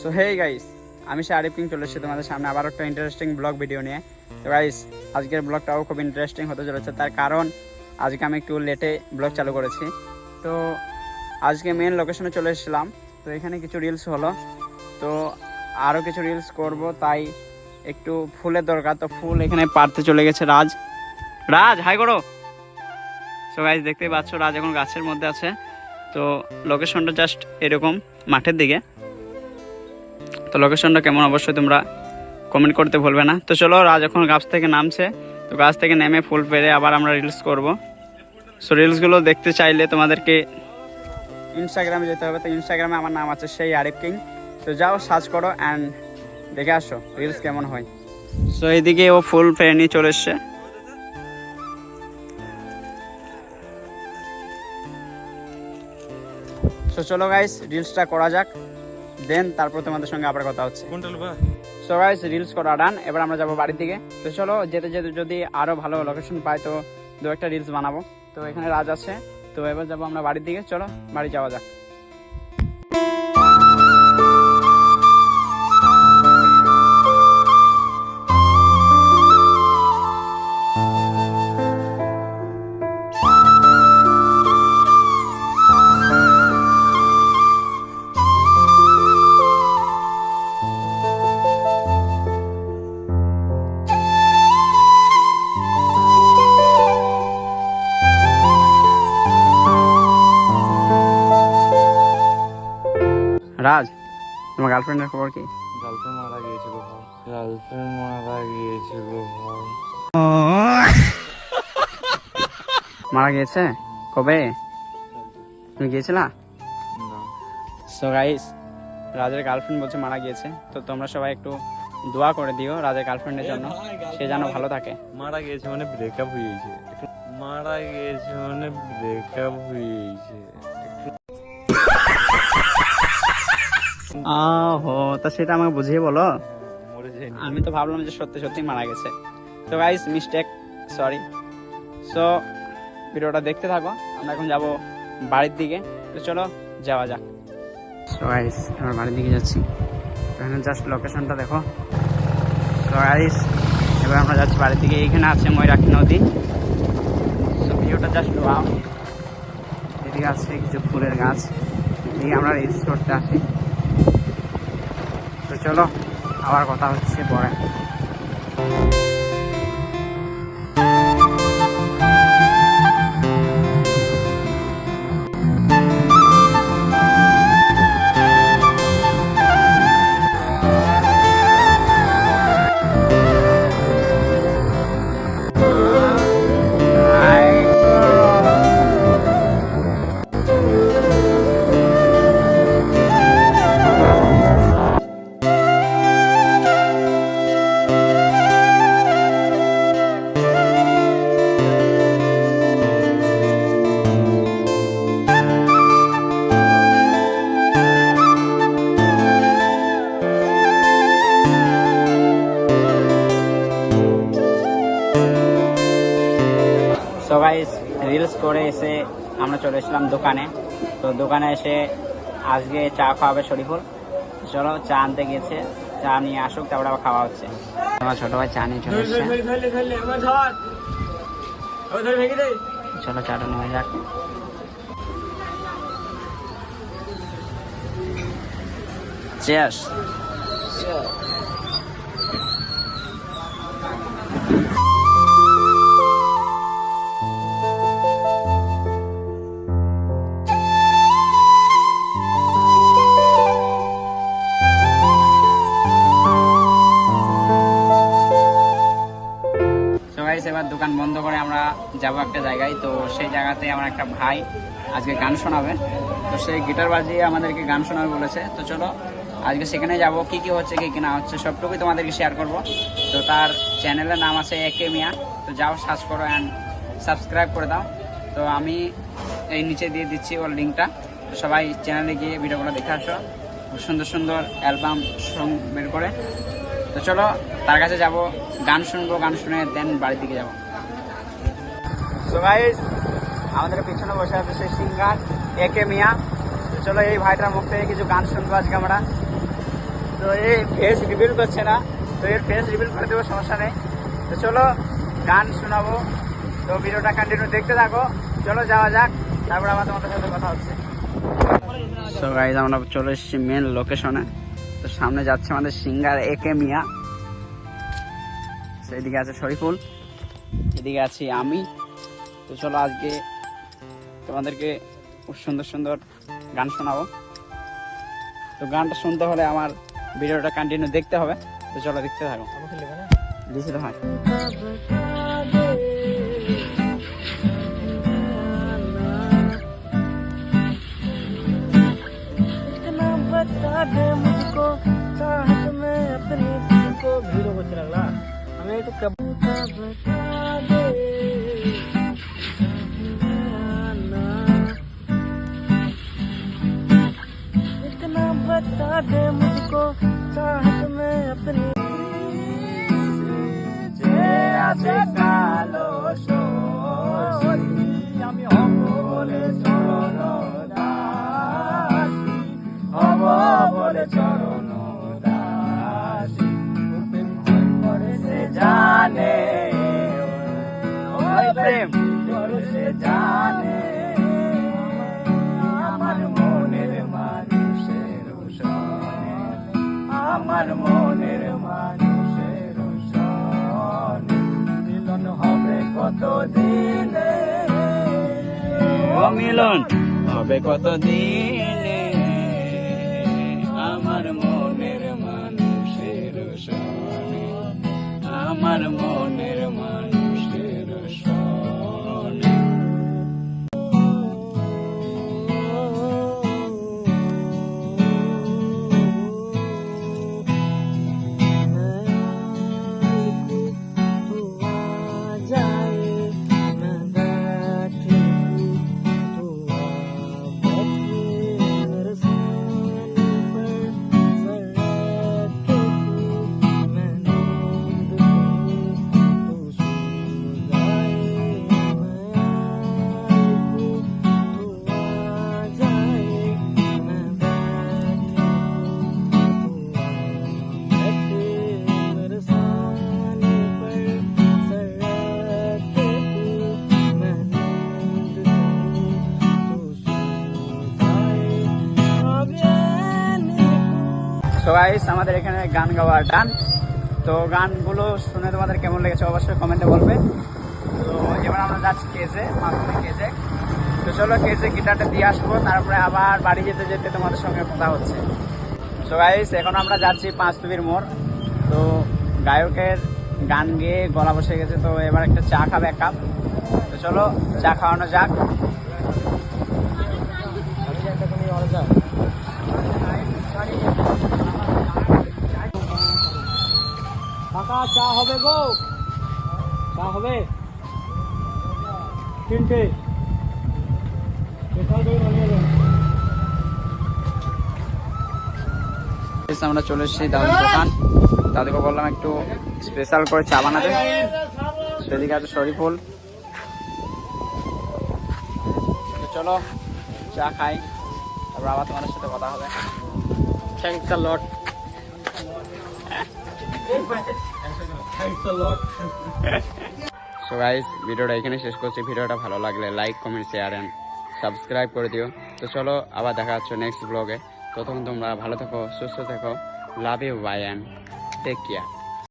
So hey guys আমি সে Arif king চলে এসেছি তোমাদের সামনে আবার একটা ইন্টারেস্টিং ব্লগ ভিডিও নিয়ে। তো গাইস আজকের ব্লগটাও খুব ইন্টারেস্টিং হতে চলেছে, তার কারণ আজকে আমি একটু লেটে ব্লগ চালু করেছি। তো আজকে মেন লোকেশনে চলে এসেছিলাম, তো এখানে কিছু রিলস হলো। তো আরও কিছু রিলস করব, তাই একটু ফুলের দরকার। তো ফুল এখানে পারতে চলে গেছে রাজ। রাজ হাই করো। সো গাইজ দেখতেই পাচ্ছ, রাজ এখন গাছের মধ্যে আছে। তো লোকেশনটা জাস্ট এরকম, মাঠের দিকে। তো লোকেশনটা কেমন? অবশ্যই তোমরা কমেন্ট করতে ভুলবে না। তো চলো, রাজ এখন গাছ থেকে নামছে। তো গাছ থেকে নেমে ফুল পেরে আবার আমরা রিলস করব। সো রিলসগুলো দেখতে চাইলে তোমাদেরকে ইনস্টাগ্রামে যেতে হবে। তো ইনস্টাগ্রামে আমার নাম আছে সেই আরিফ কিং। তো যাও সার্চ করো অ্যান্ড দেখে আসো রিলস কেমন হয়। সো এইদিকে ও ফুল পেরে নিয়ে চলে এসছে। সো চলো গাইস রিলসটা করা যাক। দেন তারপর তোমাদের সঙ্গে আবার কথা হচ্ছে। সো গাইস রিলস করা ডান এবার আমরা যাব বাড়ির দিকে। তো চলো যেতে যেতে যদি আরও ভালো লোকেশন পাই তো দু একটা রিলস বানাবো। তো এখানে রাজ আছে। তো এবার যাব আমরা বাড়ির দিকে। চলো বাড়ি যাওয়া যাক। রাজ তোমার গার্লফ্রেন্ডের খবর কি? গার্লফ্রেন্ড মারা গিয়েছে গো ভাই। গার্লফ্রেন্ড মারা গিয়েছে গো ভাই। মারা গিয়েছে? কবে? তুমি গিয়েছিলা? সো গাইস রাজের গার্লফ্রেন্ড বলছে মারা গিয়েছে। তো তোমরা সবাই একটু দোয়া করে দিও রাজের গার্লফ্রেন্ডের জন্য। সে যেন ভালো থাকে। মারা গিয়েছে মানে ব্রেকআপ হয়ে গেছে মারা গিয়েছে মানে ব্রেকআপ হয়ে গেছে আহো তা সেটা আমাকে বুঝিয়ে বলো। আমি তো ভাবলাম যে সত্যি সত্যি মারা গেছে। তো গাইস মিস্টেক সরি সো ভিডিওটা দেখতে থাকো। আমরা এখন যাব বাড়ির দিকে। তো চলো যাওয়া যাক। সো গাইস আমরা বাড়ির দিকে যাচ্ছি। এখানে জাস্ট লোকেশনটা দেখো। তো গাইস এবার আমরা যাচ্ছি বাড়ির দিকে। এইখানে আছে ময়রাকি নদী। সো ভিডিওটা জাস্ট ওয়াও এদিকে আছে কিছু ফুলের গাছ। এদিকে আমরা আসি তো চলো আবার কথা হচ্ছে পরে। আমরা চলে এসেছিলাম দোকানে। তো দোকানে এসে আজকে চা খাওয়াবে শরীফুল। চলো চা আনতে গেছে চা নিয়ে আসুক তারপরে আবার খাওয়া হচ্ছে। আমার ছোট ভাই চা নিয়ে চলে এসছে। চলো চাটা নেওয়া যাক। চেয়ার্স তো যাব একটা জায়গায়। তো সেই জায়গাতে আমার একটা ভাই আজকে গান শোনাবে। তো সেই গিটার বাজিয়ে আমাদেরকে গান শোনাবে বলেছে। তো চলো, আজকে সেখানে যাব, কি কি হচ্ছে, কি কি না হচ্ছে, সবটুকুই তোমাদেরকে শেয়ার করব। তো তার চ্যানেলের নাম আছে একে মিয়া। তো যাও সার্চ করো অ্যান্ড সাবস্ক্রাইব করে দাও। তো আমি এই নিচে দিয়ে দিচ্ছি ওর লিঙ্কটা তো সবাই চ্যানেলে গিয়ে ভিডিওগুলো দেখে আসো। সুন্দর সুন্দর অ্যালবাম সং বের করে। তো চলো, তার কাছে যাব, গান শুনব, গান শুনে দেন বাড়ির দিকে যাব। গাইস আমাদের পিছনে বসে আছে সেই সিঙ্গার, এ কে মিয়া। তো চলো এই ভাইটার মুখ থেকে কিছু গান শুনব আজকে আমরা। তো এই ফেস রিভিল করছে না, তো এর ফেস রিভিল করে দেবো, সমস্যা নেই। তো চলো গান শোনাবো। তো ভিডিওটা কন্টিনিউ দেখতে থাকো। চলো যাওয়া যাক, তারপর আবার তোমাদের সাথে কথা হচ্ছে। তো গাইজ আমরা চলে এসেছি মেন লোকেশনে তো সামনে যাচ্ছে আমাদের সিঙ্গার এ কে মিয়া। সেদিকে আছে শরীফুল। এদিকে আছি আমি। তো চলো আজকে তোমাদেরকে খুব সুন্দর সুন্দর গান শোনাবো। তো গানটা শুনতে হলে আমার ভিডিওটা কন্টিনিউ দেখতে হবে। তো চলো দেখতে থাকো। দিয়েছিল হ্যাঁ আমি একটু बता दे मुझको चाहत में अपनी। আমার মনের মানুষের মিলন হবে কত দিনে ও মিলন। হবে কত দিনে আমার মনের মানুষের আমার মনের তো আমাদের এখানে গান গাওয়ার ডান তো গানগুলো শুনে তোমাদের কেমন লেগেছে অবশ্যই কমেন্টে বলবে। তো এবার আমরা যাচ্ছি কেজে মাধ্যমে কেজে তো চলো কেজে গিটারটা দিয়ে আসব, তারপরে আবার বাড়ি যেতে যেতে তোমাদের সঙ্গে কথা হচ্ছে। গাইস এখন আমরা যাচ্ছি পাঁচতুবির মোড়। তো গায়কের গান গেয়ে গলা বসে গেছে, তো এবার একটা চা খাবে এক কাপ। তো চলো চা খাওয়ানো যাক। চা হবে গো। চা হবে? তিনটে। আমরা চলে এসেছি দাদুর দোকান। দাদুকে বললাম একটু স্পেশাল করে চা বানাতে। সেদিকে আছে শরীফুল তো চলো চা খাই। তারপর আবার তোমাদের সাথে কথা হবে। Thanks a lot so guys ভিডিওটা এখানে শেষ করছি। ভিডিওটা ভালো লাগলে like comment share and subscribe করে দিও। তো চলো, আবার দেখা হচ্ছে নেক্সট ব্লগে ততক্ষণ তোমরা ভালো থেকো, সুস্থ থেকো। Love you bye and take care